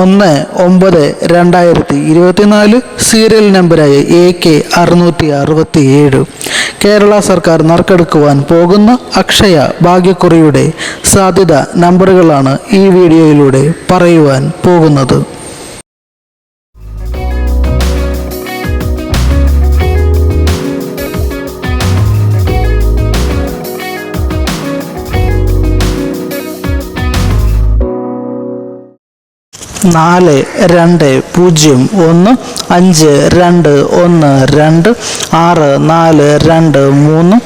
ഒന്ന് ഒമ്പത് രണ്ടായിരത്തി ഇരുപത്തിനാല് സീരിയൽ നമ്പരായ എ കെ അറുന്നൂറ്റി അറുപത്തി ഏഴ് കേരള സർക്കാർ നറുക്കെടുക്കുവാൻ പോകുന്ന അക്ഷയ ഭാഗ്യക്കുറിയുടെ സാധ്യത നമ്പറുകളാണ് ഈ വീഡിയോയിലൂടെ പറയുവാൻ പോകുന്നത്. നാല് രണ്ട് പൂജ്യം ഒന്ന് അഞ്ച് രണ്ട് ഒന്ന് രണ്ട് ആറ് നാല് രണ്ട് മൂന്ന്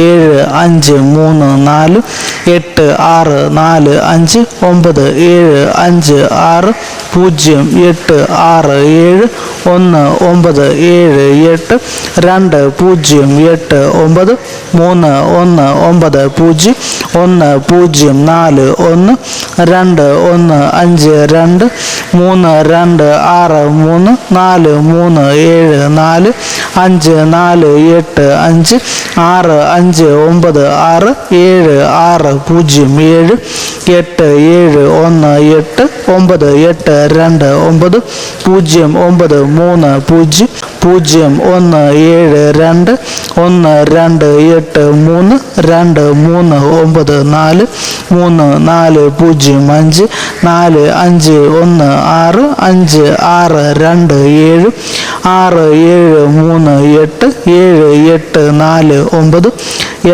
ഏഴ് അഞ്ച് മൂന്ന് നാല് എട്ട് ആറ് നാല് അഞ്ച് ഒമ്പത് ഏഴ് അഞ്ച് ആറ് പൂജ്യം എട്ട് ആറ് ഏഴ് ഒന്ന് ഒമ്പത് ഏഴ് എട്ട് രണ്ട് പൂജ്യം എട്ട് ഒമ്പത് മൂന്ന് ഒന്ന് ഒമ്പത് പൂജ്യം ഒന്ന് പൂജ്യം നാല് ഒന്ന് രണ്ട് ഒന്ന് അഞ്ച് രണ്ട് മൂന്ന് രണ്ട് ആറ് മൂന്ന് നാല് മൂന്ന് ഏഴ് നാല് അഞ്ച് നാല് എട്ട് അഞ്ച് ആറ് അഞ്ച് ഒമ്പത് ആറ് ഏഴ് ആറ് പൂജ്യം ഏഴ് എട്ട് ഏഴ് ഒന്ന് എട്ട് ഒമ്പത് എട്ട് രണ്ട് ഒമ്പത് പൂജ്യം ഒമ്പത് മൂന്ന് പൂജ്യം പൂജ്യം ഒന്ന് ഏഴ് രണ്ട് ഒന്ന് രണ്ട് എട്ട് മൂന്ന് രണ്ട് മൂന്ന് ഒമ്പത് നാല് മൂന്ന് നാല് പൂജ്യം അഞ്ച് നാല് അഞ്ച് ഒന്ന് ആറ് അഞ്ച് ആറ് രണ്ട് ഏഴ് ആറ് ഏഴ് മൂന്ന് എട്ട് ഏഴ് എട്ട് നാല് ഒമ്പത്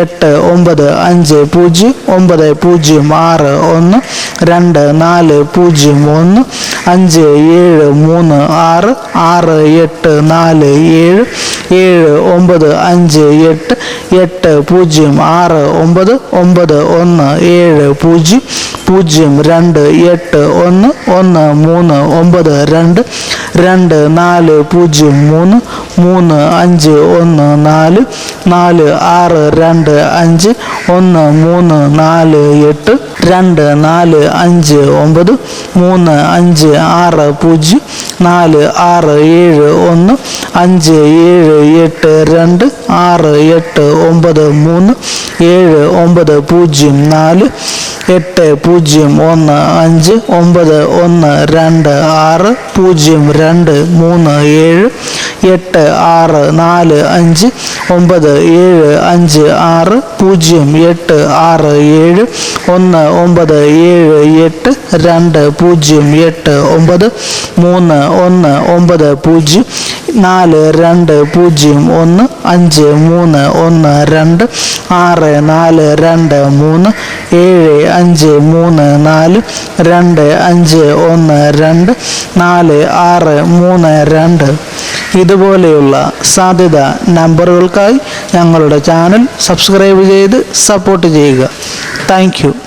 എട്ട് ഒമ്പത് അഞ്ച് പൂജ്യം ഒമ്പത് പൂജ്യം ആറ് ഒന്ന് രണ്ട് നാല് പൂജ്യം ഒന്ന് അഞ്ച് ഏഴ് മൂന്ന് ആറ് ആറ് എട്ട് നാല് ഏഴ് ഏഴ് ഒമ്പത് അഞ്ച് എട്ട് എട്ട് പൂജ്യം ആറ് ഒമ്പത് ഒമ്പത് ഒന്ന് ഏഴ് പൂജ്യം പൂജ്യം രണ്ട് എട്ട് ഒന്ന് ഒന്ന് മൂന്ന് ഒമ്പത് രണ്ട് രണ്ട് നാല് പൂജ്യം മൂന്ന് മൂന്ന് അഞ്ച് ഒന്ന് നാല് നാല് ആറ് രണ്ട് അഞ്ച് ഒന്ന് മൂന്ന് നാല് എട്ട് രണ്ട് നാല് അഞ്ച് ഒമ്പത് മൂന്ന് അഞ്ച് ആറ് പൂജ്യം നാല് ആറ് ഏഴ് ഒന്ന് അഞ്ച് ഏഴ് എട്ട് രണ്ട് ആറ് എട്ട് ഒമ്പത് മൂന്ന് ഏഴ് ഒമ്പത് പൂജ്യം നാല് എട്ട് പൂജ്യം ഒന്ന് അഞ്ച് ഒമ്പത് ഒന്ന് രണ്ട് ആറ് പൂജ്യം രണ്ട് മൂന്ന് ഏഴ് എട്ട് ആറ് നാല് അഞ്ച് ഒമ്പത് ഏഴ് അഞ്ച് ആറ് പൂജ്യം എട്ട് ആറ് ഏഴ് ഒന്ന് ഒമ്പത് ഏഴ് എട്ട് രണ്ട് പൂജ്യം എട്ട് ഒമ്പത് മൂന്ന് ഒന്ന് ഒമ്പത് പൂജ്യം നാല് രണ്ട് പൂജ്യം ഒന്ന് അഞ്ച് മൂന്ന് ഒന്ന് രണ്ട് ആറ് നാല് രണ്ട് മൂന്ന് ഏഴ് അഞ്ച് മൂന്ന് നാല് രണ്ട് അഞ്ച് ഒന്ന് രണ്ട് നാല് ആറ് മൂന്ന് രണ്ട്. ഇതുപോലെയുള്ള സാധ്യത നമ്പറുകൾക്കായി ഞങ്ങളുടെ ചാനൽ സബ്സ്ക്രൈബ് ചെയ്ത് സപ്പോർട്ട് ചെയ്യുക. താങ്ക്